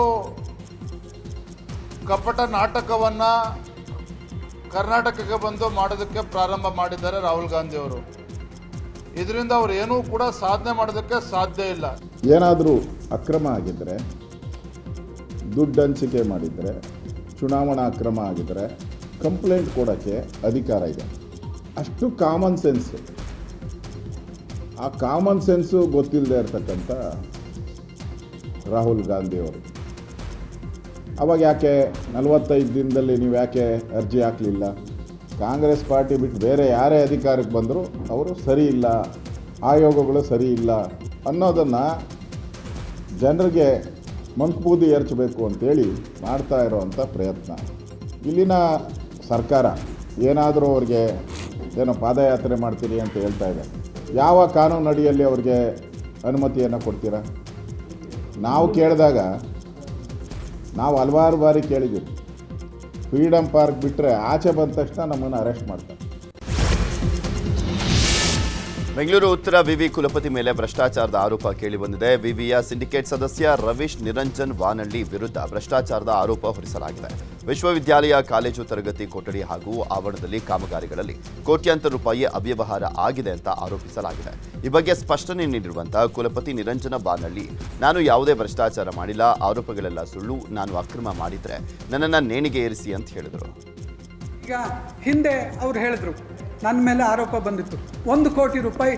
ಕಪಟ ನಾಟಕವನ್ನು ಕರ್ನಾಟಕಕ್ಕೆ ಬಂದು ಮಾಡೋದಕ್ಕೆ ಪ್ರಾರಂಭ ಮಾಡಿದ್ದಾರೆ ರಾಹುಲ್ ಗಾಂಧಿ ಅವರು. ಇದರಿಂದ ಅವರು ಏನೂ ಕೂಡ ಸಾಧನೆ ಮಾಡೋದಕ್ಕೆ ಸಾಧ್ಯ ಇಲ್ಲ. ಏನಾದರೂ ಅಕ್ರಮ ಆಗಿದ್ದರೆ ದುಡ್ಡು ಹಂಚಿಕೆ ಮಾಡಿದರೆ, ಚುನಾವಣಾ ಅಕ್ರಮ ಆಗಿದ್ದರೆ ಕಂಪ್ಲೇಂಟ್ ಕೊಡೋಕ್ಕೆ ಅಧಿಕಾರ ಇದೆ. ಅಷ್ಟು ಕಾಮನ್ ಸೆನ್ಸ್ ಆ ಕಾಮನ್ ಸೆನ್ಸು ಗೊತ್ತಿಲ್ಲದೆ ಇರತಕ್ಕಂಥ ರಾಹುಲ್ ಗಾಂಧಿ ಅವರು. ಅವಾಗ ಯಾಕೆ ನಲವತ್ತೈದು ದಿನದಲ್ಲಿ ನೀವು ಯಾಕೆ ಅರ್ಜಿ ಹಾಕಲಿಲ್ಲ? ಕಾಂಗ್ರೆಸ್ ಪಾರ್ಟಿ ಬಿಟ್ಟು ಬೇರೆ ಯಾರೇ ಅಧಿಕಾರಕ್ಕೆ ಬಂದರೂ ಅವರು ಸರಿ ಇಲ್ಲ, ಆಯೋಗಗಳು ಸರಿ ಇಲ್ಲ ಅನ್ನೋದನ್ನು ಜನರಿಗೆ ಮಂಕುಬೂದಿ ಎರಚಬೇಕು ಅಂತೇಳಿ ಮಾಡ್ತಾ ಇರೋವಂಥ ಪ್ರಯತ್ನ. ಇಲ್ಲಿನ ಸರ್ಕಾರ ಏನಾದರೂ ಅವ್ರಿಗೆ ಏನೋ ಪಾದಯಾತ್ರೆ ಮಾಡ್ತೀರಿ ಅಂತ ಹೇಳ್ತಾ ಇದೆ. ಯಾವ ಕಾನೂನು ಅಡಿಯಲ್ಲಿ ಅವ್ರಿಗೆ ಅನುಮತಿಯನ್ನು ಕೊಡ್ತೀರಾ? ನಾವು ಕೇಳಿದಾಗ ನಾವು ಹಲವಾರು ಬಾರಿ ಕೇಳಿದ್ದೀವಿ. ಫ್ರೀಡಮ್ ಪಾರ್ಕ್ ಬಿಟ್ಟರೆ ಆಚೆ ಬಂದ ತಕ್ಷಣ ನಮ್ಮನ್ನು ಅರೆಸ್ಟ್ ಮಾಡ್ತಾರೆ. ಬೆಂಗಳೂರು ಉತ್ತರ ವಿವಿ ಕುಲಪತಿ ಮೇಲೆ ಭ್ರಷ್ಟಾಚಾರದ ಆರೋಪ ಕೇಳಿಬಂದಿದೆ ವಿವಿಯ ಸಿಂಡಿಕೇಟ್ ಸದಸ್ಯ ರವೀಶ್ ನಿರಂಜನ್ ವಾನಳ್ಳಿ ವಿರುದ್ಧ ಭ್ರಷ್ಟಾಚಾರದ ಆರೋಪ ಹೊರಿಸಲಾಗಿದೆ. ವಿಶ್ವವಿದ್ಯಾಲಯ, ಕಾಲೇಜು ತರಗತಿ, ಕೊಠಡಿ ಹಾಗೂ ಆವರಣದಲ್ಲಿ ಕಾಮಗಾರಿಗಳಲ್ಲಿ ಕೋಟ್ಯಾಂತರ ರೂಪಾಯಿ ಅವ್ಯವಹಾರ ಆಗಿದೆ ಅಂತ ಆರೋಪಿಸಲಾಗಿದೆ. ಈ ಬಗ್ಗೆ ಸ್ಪಷ್ಟನೆ ನೀಡಿರುವಂತಹ ಕುಲಪತಿ ನಿರಂಜನ ಬಾನಳ್ಳಿ ನಾನು ಯಾವುದೇ ಭ್ರಷ್ಟಾಚಾರ ಮಾಡಿಲ್ಲ, ಆರೋಪಗಳೆಲ್ಲ ಸುಳ್ಳು, ನಾನು ಅಕ್ರಮ ಮಾಡಿದ್ರೆ ನನ್ನನ್ನು ನೇಣಿಗೆ ಏರಿಸಿ ಅಂತ ಹೇಳಿದರು. ಈಗ ಹಿಂದೆ ಅವ್ರು ಹೇಳಿದ್ರು ನನ್ನ ಮೇಲೆ ಆರೋಪ ಬಂದಿತ್ತು. ಒಂದು ಕೋಟಿ ರೂಪಾಯಿ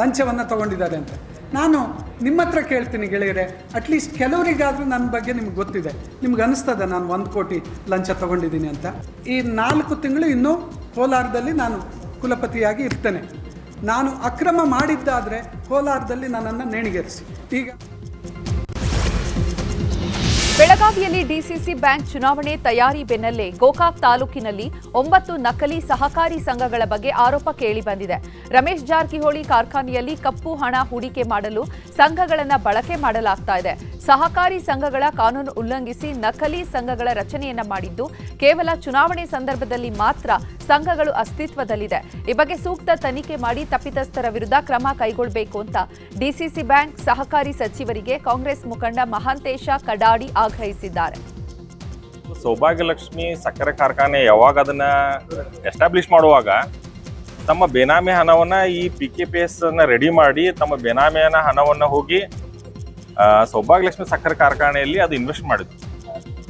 ಲಂಚವನ್ನು ತಗೊಂಡಿದ್ದಾರೆ ಅಂತ. ನಾನು ನಿಮ್ಮ ಹತ್ರ ಕೇಳ್ತೀನಿ ಗೆಳೆಯರೆ ಅಟ್ಲೀಸ್ಟ್ ಕೆಲವರಿಗಾದರೂ ನನ್ನ ಬಗ್ಗೆ ನಿಮ್ಗೆ ಗೊತ್ತಿದೆ. ನಿಮ್ಗೆ ಅನಿಸ್ತದೆ ನಾನು ಒಂದು ಕೋಟಿ ಲಂಚ ತಗೊಂಡಿದ್ದೀನಿ ಅಂತ. ಈ ನಾಲ್ಕು ತಿಂಗಳು ಇನ್ನೂ ಕೋಲಾರದಲ್ಲಿ ನಾನು ಕುಲಪತಿಯಾಗಿ ಇರ್ತೇನೆ. ನಾನು ಅಕ್ರಮ ಮಾಡಿದ್ದಾದರೆ ಕೋಲಾರದಲ್ಲಿ ನನ್ನನ್ನು ನೇಣಿಗೇರಿಸಿ. ಈಗ ಬೆಳಗಾವಿಯಲ್ಲಿ ಡಿಸಿಸಿ ಬ್ಯಾಂಕ್ ಚುನಾವಣೆ ತಯಾರಿ ಬೆನ್ನಲ್ಲೇ ಗೋಕಾಕ್ ತಾಲೂಕಿನಲ್ಲಿ ಒಂಬತ್ತು ನಕಲಿ ಸಹಕಾರಿ ಸಂಘಗಳ ಬಗ್ಗೆ ಆರೋಪ ಕೇಳಿಬಂದಿದೆ ರಮೇಶ್ ಜಾರಕಿಹೊಳಿ ಕಾರ್ಖಾನೆಯಲ್ಲಿ ಕಪ್ಪು ಹಣ ಹೂಡಿಕೆ ಮಾಡಲು ಸಂಘಗಳನ್ನು ಬಳಕೆ ಮಾಡಲಾಗ್ತಾ ಇದೆ. ಸಹಕಾರಿ ಸಂಘಗಳ ಕಾನೂನು ಉಲ್ಲಂಘಿಸಿ ನಕಲಿ ಸಂಘಗಳ ರಚನೆಯನ್ನ ಮಾಡಿದ್ದು ಕೇವಲ ಚುನಾವಣೆ ಸಂದರ್ಭದಲ್ಲಿ ಮಾತ್ರ ಸಂಘಗಳು ಅಸ್ತಿತ್ವದಲ್ಲಿದೆ. ಈ ಬಗ್ಗೆ ಸೂಕ್ತ ತನಿಖೆ ಮಾಡಿ ತಪ್ಪಿತಸ್ಥರ ವಿರುದ್ಧ ಕ್ರಮ ಕೈಗೊಳ್ಳಬೇಕು ಅಂತ ಡಿಸಿಸಿ ಬ್ಯಾಂಕ್ ಸಹಕಾರಿ ಸಚಿವರಿಗೆ ಕಾಂಗ್ರೆಸ್ ಮುಖಂಡ ಮಹಾಂತೇಶ ಕಡಾಡಿ ಆಗ್ರಹಿಸಿದ್ದಾರೆ ಸೌಭಾಗ್ಯಲಕ್ಷ್ಮಿ ಸಕ್ಕರೆ ಕಾರ್ಖಾನೆ ಯಾವಾಗ ಅದನ್ನ ಎಸ್ಟಾಬ್ಲಿಷ್ ಮಾಡುವಾಗ ತಮ್ಮ ಬೇನಾಮಿ ಹಣವನ್ನ ಈ ಪಿ ಕೆ ಪಿ ಎಸ್ ಅನ್ನ ರೆಡಿ ಮಾಡಿ ತಮ್ಮ ಬೇನಾಮಿಯನ ಹಣವನ್ನ ಹೋಗಿ ಸೌಭಾಗ್ಯಲಕ್ಷ್ಮಿ ಸಕ್ಕರೆ ಕಾರ್ಖಾನೆಯಲ್ಲಿ ಅದು ಇನ್ವೆಸ್ಟ್ ಮಾಡಿದ್ರು.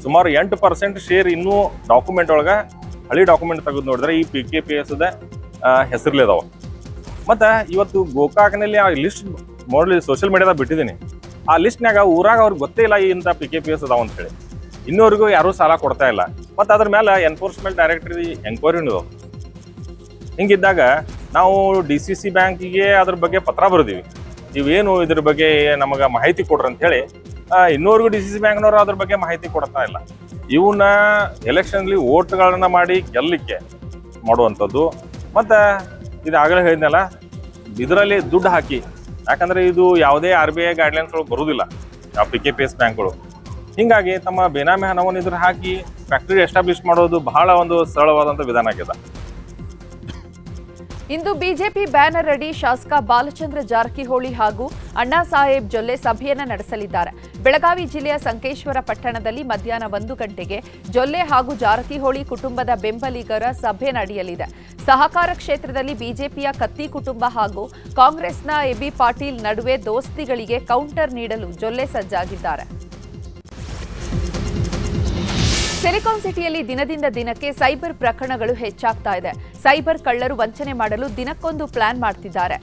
ಸುಮಾರು ಎಂಟು ಪರ್ಸೆಂಟ್ ಶೇರ್ ಇನ್ನೂ ಡಾಕ್ಯುಮೆಂಟ್ ಒಳಗ ಹಳಿ ಡಾಕ್ಯುಮೆಂಟ್ ತೆಗೆದು ನೋಡಿದ್ರೆ ಈ ಪಿ ಕೆ ಪಿ ಎಸ್ ಹೆಸರ್ಲಿದಾವ. ಮತ್ತು ಇವತ್ತು ಗೋಕಾಕ್ನಲ್ಲಿ ಆ ಲಿಸ್ಟ್ ನೋಡ್ಲಿ ಸೋಷಿಯಲ್ ಮೀಡಿಯಾದಾಗ ಬಿಟ್ಟಿದ್ದೀನಿ. ಆ ಲಿಸ್ಟ್ನಾಗ ಊರಾಗ ಅವ್ರಿಗೆ ಗೊತ್ತೇ ಇಲ್ಲ ಇಂಥ ಪಿ ಕೆ ಪಿ ಎಸ್ ಅದಾವ ಅಂತೇಳಿ ಇನ್ನೋರಿಗೂ ಯಾರೂ ಸಾಲ ಕೊಡ್ತಾ ಇಲ್ಲ. ಮತ್ತು ಅದ್ರ ಮೇಲೆ ಎನ್ಫೋರ್ಸ್ಮೆಂಟ್ ಡೈರೆಕ್ಟ್ರಿ ಎಂಕ್ವೈರಿ ಇದಾವೆ ಹಿಂಗಿದ್ದಾಗ ನಾವು ಡಿ ಸಿ ಸಿ ಬ್ಯಾಂಕಿಗೆ ಅದ್ರ ಬಗ್ಗೆ ಪತ್ರ ಬರೆದೀವಿ. ನೀವೇನು ಇದ್ರ ಬಗ್ಗೆ ನಮಗೆ ಮಾಹಿತಿ ಕೊಡ್ರಿ ಅಂತ ಹೇಳಿ ಇನ್ನೂವರೆಗೂ ಡಿ ಸಿ ಸಿ ಬ್ಯಾಂಕ್ನವರು ಅದ್ರ ಬಗ್ಗೆ ಮಾಹಿತಿ ಕೊಡ್ತಾ ಇಲ್ಲ. ಇವನ್ನ ಎಲೆಕ್ಷನ್ಲಿ ಓಟ್ಗಳನ್ನ ಮಾಡಿ ಗೆಲ್ಲಲಿಕ್ಕೆ ಮಾಡುವಂಥದ್ದು. ಮತ್ತು ಇದು ಆಗಲೇ ಹೇಳಿದ್ನಲ್ಲ, ಇದರಲ್ಲಿ ದುಡ್ಡು ಹಾಕಿ. ಯಾಕಂದ್ರೆ ಇದು ಯಾವುದೇ ಆರ್ ಬಿ ಐ ಗೈಡ್ಲೈನ್ಸ್ ಒಳಗೆ ಬರುವುದಿಲ್ಲ ಆ ಪಿ ಕೆ ಪಿ ಎಸ್ ಬ್ಯಾಂಕ್ಗಳು ಹಿಂಗಾಗಿ ತಮ್ಮ ಬೇನಾಮಿ ಹಣವನ್ನು ಇದ್ರ ಹಾಕಿ ಫ್ಯಾಕ್ಟರಿ ಎಸ್ಟಾಬ್ಲಿಷ್ ಮಾಡೋದು ಬಹಳ ಒಂದು ಸರಳವಾದಂಥ ವಿಧಾನ ಆಗಿದೆ ಇಂದು ಬಿಜೆಪಿ ಬ್ಯಾನರ್ ಅಡಿ ಶಾಸಕ ಬಾಲಚಂದ್ರ ಜಾರಕಿಹೊಳಿ ಹಾಗೂ ಅಣ್ಣಾ ಸಾಹೇಬ್ ಜೊಲ್ಲೆ ಸಭೆಯನ್ನ ನಡೆಸಲಿದ್ದಾರೆ. ಬೆಳಗಾವಿ ಜಿಲ್ಲೆಯ ಸಂಕೇಶ್ವರ ಪಟ್ಟಣದಲ್ಲಿ ಮಧ್ಯಾಹ್ನ ಒಂದು ಗಂಟೆಗೆ ಜೊಲ್ಲೆ ಹಾಗೂ ಜಾರಕಿಹೊಳಿ ಕುಟುಂಬದ ಬೆಂಬಲಿಗರ ಸಭೆ ನಡೆಯಲಿದೆ. ಸಹಕಾರ ಕ್ಷೇತ್ರದಲ್ಲಿ ಬಿಜೆಪಿಯ ಕತ್ತಿ ಕುಟುಂಬ ಹಾಗೂ ಕಾಂಗ್ರೆಸ್ನ ಎಬಿ ಪಾಟೀಲ್ ನಡುವೆ ದೋಸ್ತಿಗಳಿಗೆ ಕೌಂಟರ್ ನೀಡಲು ಜೊಲ್ಲೆ ಸಜ್ಜಾಗಿದ್ದಾರೆ. ಸಿಲಿಕಾನ್ ಸಿಟಿಯಲ್ಲಿ ದಿನದಿಂದ ದಿನಕ್ಕೆ ಸೈಬರ್ ಪ್ರಕರಣಗಳು ಹೆಚ್ಚಾಗ್ತಾ ಇದೆ. ಸೈಬರ್ ಕಳ್ಳರು ವಂಚನೆ ಮಾಡಲು ದಿನಕ್ಕೊಂದು ಪ್ಲಾನ್ ಮಾಡ್ತಿದ್ದಾರೆ.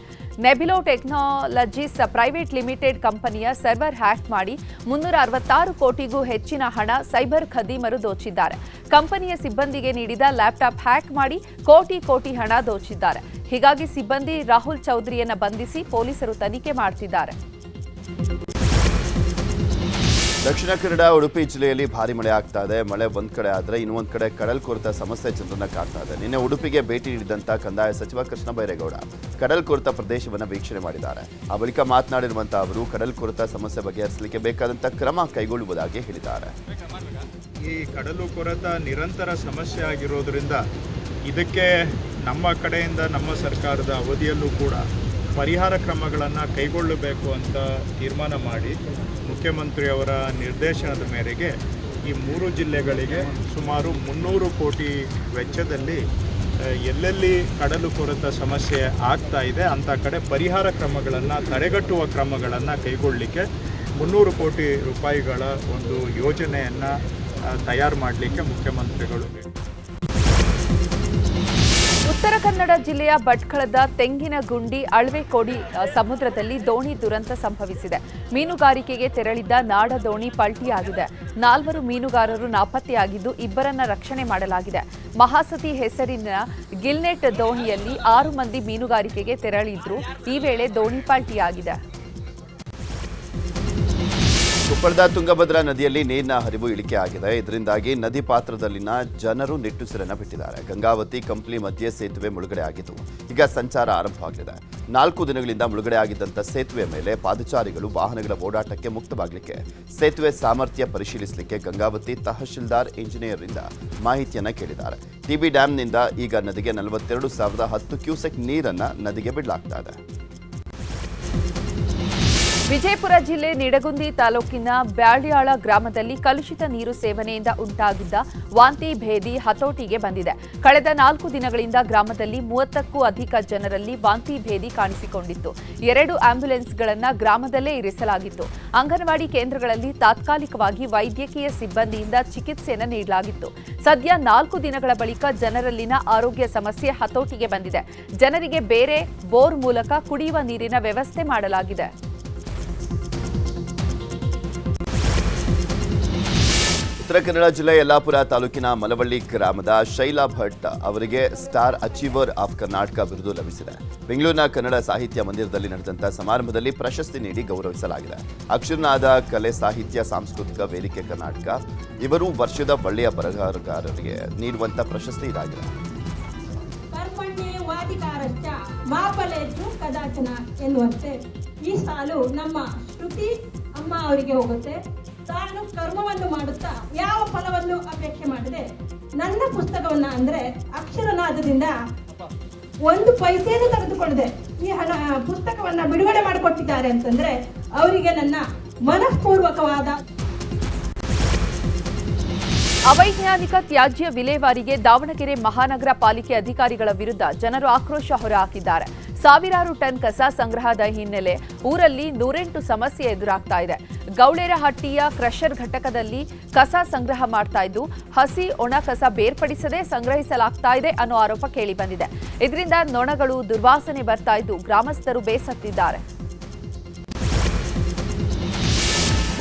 ನೆಬಿಲೋ ಟೆಕ್ನಾಲಜೀಸ್ ಪ್ರೈವೇಟ್ ಲಿಮಿಟೆಡ್ ಕಂಪನಿಯ ಸರ್ವರ್ ಹ್ಯಾಕ್ ಮಾಡಿ ಮುನ್ನೂರ ಅರವತ್ತಾರು ಕೋಟಿಗೂ ಹೆಚ್ಚಿನ ಹಣ ಸೈಬರ್ ಖದೀಮರು ದೋಚಿದ್ದಾರೆ. ಕಂಪನಿಯ ಸಿಬ್ಬಂದಿಗೆ ನೀಡಿದ ಲ್ಯಾಪ್ಟಾಪ್ ಹ್ಯಾಕ್ ಮಾಡಿ ಕೋಟಿ ಕೋಟಿ ಹಣ ದೋಚಿದ್ದಾರೆ. ಹೀಗಾಗಿ ಸಿಬ್ಬಂದಿ ರಾಹುಲ್ ಚೌಧರಿಯನ್ನು ಬಂಧಿಸಿ ಪೊಲೀಸರು ತನಿಖೆ ಮಾಡ್ತಿದ್ದಾರೆ. ದಕ್ಷಿಣ ಕನ್ನಡ ಉಡುಪಿ ಜಿಲ್ಲೆಯಲ್ಲಿ ಭಾರಿ ಮಳೆ ಆಗ್ತಾ ಇದೆ. ಮಳೆ ಒಂದ್ ಕಡೆ ಆದ್ರೆ ಇನ್ನೊಂದ್ ಕಡೆ ಕಡಲ್ ಕೊರೆತ ಸಮಸ್ಯೆ ಜನರನ್ನ ಕಾಣ್ತಾ ಇದೆ. ನಿನ್ನೆ ಉಡುಪಿಗೆ ಭೇಟಿ ನೀಡಿದಂತ ಕಂದಾಯ ಸಚಿವ ಕೃಷ್ಣ ಬೈರೇಗೌಡ ಕಡಲ್ ಕೊರೆತ ಪ್ರದೇಶವನ್ನು ವೀಕ್ಷಣೆ ಮಾಡಿದ್ದಾರೆ. ಆ ಬಳಿಕ ಮಾತನಾಡಿರುವಂತಹ ಅವರು ಕಡಲ್ ಕೊರೆತ ಸಮಸ್ಯೆ ಬಗೆಹರಿಸಲಿಕ್ಕೆ ಬೇಕಾದಂತ ಕ್ರಮ ಕೈಗೊಳ್ಳುವುದಾಗಿ ಹೇಳಿದ್ದಾರೆ. ಈ ಕಡಲು ಕೊರತ ನಿರಂತರ ಸಮಸ್ಯೆ ಆಗಿರೋದ್ರಿಂದ ಇದಕ್ಕೆ ನಮ್ಮ ಕಡೆಯಿಂದ ನಮ್ಮ ಸರ್ಕಾರದ ಅವಧಿಯಲ್ಲೂ ಕೂಡ ಪರಿಹಾರ ಕ್ರಮಗಳನ್ನು ಕೈಗೊಳ್ಳಬೇಕು ಅಂತ ತೀರ್ಮಾನ ಮಾಡಿ ಮುಖ್ಯಮಂತ್ರಿಯವರ ನಿರ್ದೇಶನದ ಮೇರೆಗೆ ಈ ಮೂರು ಜಿಲ್ಲೆಗಳಿಗೆ ಸುಮಾರು ಮುನ್ನೂರು ಕೋಟಿ ವೆಚ್ಚದಲ್ಲಿ ಎಲ್ಲೆಲ್ಲಿ ಕಡಲು ಕೊರತ ಸಮಸ್ಯೆ ಆಗ್ತಾ ಇದೆ ಅಂಥ ಕಡೆ ಪರಿಹಾರ ಕ್ರಮಗಳನ್ನು, ತಡೆಗಟ್ಟುವ ಕ್ರಮಗಳನ್ನು ಕೈಗೊಳ್ಳಲಿಕ್ಕೆ ಮುನ್ನೂರು ಕೋಟಿ ರೂಪಾಯಿಗಳ ಒಂದು ಯೋಜನೆಯನ್ನು ತಯಾರು ಮಾಡಲಿಕ್ಕೆ ಮುಖ್ಯಮಂತ್ರಿಗಳು ಉತ್ತರ ಕನ್ನಡ ಜಿಲ್ಲೆಯ ಭಟ್ಕಳದ ತೆಂಗಿನ ಗುಂಡಿ ಅಳವೆಕೋಡಿ ಸಮುದ್ರದಲ್ಲಿ ದೋಣಿ ದುರಂತ ಸಂಭವಿಸಿದೆ. ಮೀನುಗಾರಿಕೆಗೆ ತೆರಳಿದ್ದ ನಾಡ ದೋಣಿ ಪಲ್ಟಿಯಾಗಿದೆ. ನಾಲ್ವರು ಮೀನುಗಾರರು ನಾಪತ್ತೆಯಾಗಿದ್ದು ಇಬ್ಬರನ್ನ ರಕ್ಷಣೆ ಮಾಡಲಾಗಿದೆ. ಮಹಾಸತಿ ಹೆಸರಿನ ಗಿಲ್ನೆಟ್ ದೋಣಿಯಲ್ಲಿ ಆರು ಮಂದಿ ಮೀನುಗಾರಿಕೆಗೆ ತೆರಳಿದ್ರು. ಈ ವೇಳೆ ದೋಣಿ ಪಲ್ಟಿಯಾಗಿದೆ. ಕೊಪ್ಪಳದ ತುಂಗಭದ್ರಾ ನದಿಯಲ್ಲಿ ನೀರಿನ ಹರಿವು ಇಳಿಕೆ ಆಗಿದೆ. ಇದರಿಂದಾಗಿ ನದಿ ಪಾತ್ರದಲ್ಲಿನ ಜನರು ನಿಟ್ಟುಸಿರನ್ನು ಬಿಟ್ಟಿದ್ದಾರೆ. ಗಂಗಾವತಿ, ಕಂಪ್ಲಿ ಮಧ್ಯೆ ಸೇತುವೆ ಮುಳುಗಡೆ ಆಗಿತ್ತು ಈಗ ಸಂಚಾರ ಆರಂಭವಾಗಲಿದೆ. ನಾಲ್ಕು ದಿನಗಳಿಂದ ಮುಳುಗಡೆ ಆಗಿದ್ದಂಥ ಸೇತುವೆ ಮೇಲೆ ಪಾದಚಾರಿಗಳು ವಾಹನಗಳ ಓಡಾಟಕ್ಕೆ ಮುಕ್ತವಾಗಲಿಕ್ಕೆ ಸೇತುವೆ ಸಾಮರ್ಥ್ಯ ಪರಿಶೀಲಿಸಲಿಕ್ಕೆ ಗಂಗಾವತಿ ತಹಶೀಲ್ದಾರ್ ಇಂಜಿನಿಯರ್ನಿಂದ ಮಾಹಿತಿಯನ್ನು ಕೇಳಿದ್ದಾರೆ. ಟಿಬಿ ಡ್ಯಾಂನಿಂದ ಈಗ ನದಿಗೆ ನಲವತ್ತೆರಡು ಸಾವಿರದ ಹತ್ತು ಕ್ಯೂಸೆಕ್ ನೀರನ್ನು ನದಿಗೆ ಬಿಡಲಾಗ್ತಾ ಇದೆ. ವಿಜಯಪುರ ಜಿಲ್ಲೆ ನಿಡಗುಂದಿ ತಾಲೂಕಿನ ಬ್ಯಾಳ್ಯಾಳ ಗ್ರಾಮದಲ್ಲಿ ಕಲುಷಿತ ನೀರು ಸೇವನೆಯಿಂದ ಉಂಟಾಗಿದ್ದ ವಾಂತಿ ಭೇದಿ ಹತೋಟಿಗೆ ಬಂದಿದೆ. ಕಳೆದ ನಾಲ್ಕು ದಿನಗಳಿಂದ ಗ್ರಾಮದಲ್ಲಿ ಮೂವತ್ತಕ್ಕೂ ಅಧಿಕ ಜನರಲ್ಲಿ ವಾಂತಿ ಭೇದಿ ಕಾಣಿಸಿಕೊಂಡಿತ್ತು. ಎರಡು ಆಂಬ್ಯುಲೆನ್ಸ್ಗಳನ್ನು ಗ್ರಾಮದಲ್ಲೇ ಇರಿಸಲಾಗಿತ್ತು. ಅಂಗನವಾಡಿ ಕೇಂದ್ರಗಳಲ್ಲಿ ತಾತ್ಕಾಲಿಕವಾಗಿ ವೈದ್ಯಕೀಯ ಸಿಬ್ಬಂದಿಯಿಂದ ಚಿಕಿತ್ಸೆಯನ್ನು ನೀಡಲಾಗಿತ್ತು. ಸದ್ಯ ನಾಲ್ಕು ದಿನಗಳ ಬಳಿಕ ಜನರಲ್ಲಿನ ಆರೋಗ್ಯ ಸಮಸ್ಯೆ ಹತೋಟಿಗೆ ಬಂದಿದೆ. ಜನರಿಗೆ ಬೇರೆ ಬೋರ್ ಮೂಲಕ ಕುಡಿಯುವ ನೀರಿನ ವ್ಯವಸ್ಥೆ ಮಾಡಲಾಗಿದೆ. ಉತ್ತರ ಕನ್ನಡ ಜಿಲ್ಲೆ ಯಲ್ಲಾಪುರ ತಾಲೂಕಿನ ಮಲವಳ್ಳಿ ಗ್ರಾಮದ ಶೈಲಾ ಭಟ್ ಅವರಿಗೆ ಸ್ಟಾರ್ ಅಚೀವರ್ ಆಫ್ ಕರ್ನಾಟಕ ಬಿರುದು ಲಭಿಸಿದೆ. ಬೆಂಗಳೂರಿನ ಕನ್ನಡ ಸಾಹಿತ್ಯ ಮಂದಿರದಲ್ಲಿ ನಡೆದಂತಹ ಸಮಾರಂಭದಲ್ಲಿ ಪ್ರಶಸ್ತಿ ನೀಡಿ ಗೌರವಿಸಲಾಗಿದೆ. ಅಕ್ಷರನಾದ ಕಲೆ, ಸಾಹಿತ್ಯ, ಸಾಂಸ್ಕೃತಿಕ ವೇದಿಕೆ ಕರ್ನಾಟಕ ಇವರು ವರ್ಷದ ಒಳ್ಳೆಯ ಬರಹಗಾರರಿಗೆ ನೀಡುವಂತಹ ಪ್ರಶಸ್ತಿ ಇದಾಗಿದೆ. ಈ ಸಾಲು ನಮ್ಮ ಶ್ರುತಿ ಅಮ್ಮ ಅವರಿಗೆ ಹೋಗುತ್ತೆ. ತಾನು ಕರ್ಮವನ್ನು ಮಾಡುತ್ತಾ ಯಾವ ಫಲವನ್ನು ಅಪೇಕ್ಷೆ ಮಾಡದೆ? ನನ್ನ ಪುಸ್ತಕವನ್ನ ಅಂದ್ರೆ ಅಕ್ಷರನಾದದಿಂದ ಒಂದು ಪೈಸೆಯನ್ನು ತೆಗೆದುಕೊಳ್ಳದೆ ಈ ಹಣ ಪುಸ್ತಕವನ್ನ ಬಿಡುಗಡೆ ಮಾಡಿಕೊಟ್ಟಿದ್ದಾರೆ ಅಂತಂದ್ರೆ ಅವರಿಗೆ ನನ್ನ ಮನಃಪೂರ್ವಕವಾದ ಅವೈಜ್ಞಾನಿಕ ತ್ಯಾಜ್ಯ ವಿಲೇವಾರಿಗೆ ದಾವಣಗೆರೆ ಮಹಾನಗರ ಪಾಲಿಕೆ ಅಧಿಕಾರಿಗಳ ವಿರುದ್ಧ ಜನರು ಆಕ್ರೋಶ ಹೊರಹಾಕಿದ್ದಾರೆ. ಸಾವಿರಾರು ಟನ್ ಕಸ ಸಂಗ್ರಹದ ಹಿನ್ನೆಲೆ ಊರಲ್ಲಿ ನೂರೆಂಟು ಸಮಸ್ಯೆ ಎದುರಾಗ್ತಾ ಇದೆ. ಗೌಳೇರಹಟ್ಟಿಯ ಕ್ರಷರ್ ಘಟಕದಲ್ಲಿ ಕಸ ಸಂಗ್ರಹ ಮಾಡ್ತಾ ಇದ್ದು, ಹಸಿ ಒಣ ಕಸ ಬೇರ್ಪಡಿಸದೆ ಸಂಗ್ರಹಿಸಲಾಗ್ತಾ ಇದೆ ಅನ್ನೋ ಆರೋಪ ಕೇಳಿ ಬಂದಿದೆ. ಇದರಿಂದ ನೊಣಗಳು ದುರ್ವಾಸನೆ ಬರ್ತಾ ಇದ್ದು, ಗ್ರಾಮಸ್ಥರು ಬೇಸತ್ತಿದ್ದಾರೆ.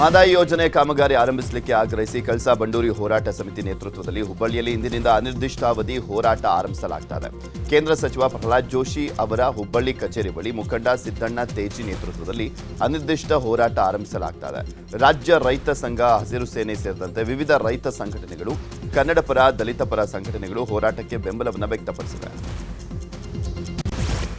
ಮಾದಾಯಿ ಯೋಜನೆ ಕಾಮಗಾರಿ ಆರಂಭಿಸಲಿಕ್ಕೆ ಆಗ್ರಹಿಸಿ ಕಳಸಾ ಬಂಡೂರಿ ಹೋರಾಟ ಸಮಿತಿ ನೇತೃತ್ವದಲ್ಲಿ ಹುಬ್ಬಳ್ಳಿಯಲ್ಲಿ ಇಂದಿನಿಂದ ಅನಿರ್ದಿಷ್ಟಾವಧಿ ಹೋರಾಟ ಆರಂಭಿಸಲಾಗ್ತಾ ಇದೆ ಕೇಂದ್ರ ಸಚಿವ ಪ್ರಹ್ಲಾದ್ ಜೋಶಿ ಅವರ ಹುಬ್ಬಳ್ಳಿ ಕಚೇರಿ ಬಳಿ ಮುಖಂಡ ಸಿದ್ದಣ್ಣ ತೇಜಿ ನೇತೃತ್ವದಲ್ಲಿ ಅನಿರ್ದಿಷ್ಟ ಹೋರಾಟ ಆರಂಭಿಸಲಾಗುತ್ತದೆ ರಾಜ್ಯ ರೈತ ಸಂಘ, ಹಸಿರು ಸೇನೆ ಸೇರಿದಂತೆ ವಿವಿಧ ರೈತ ಸಂಘಟನೆಗಳು, ಕನ್ನಡ ಪರ, ದಲಿತ ಪರ ಸಂಘಟನೆಗಳು ಹೋರಾಟಕ್ಕೆ ಬೆಂಬಲವನ್ನು ವ್ಯಕ್ತಪಡಿಸಿವೆ.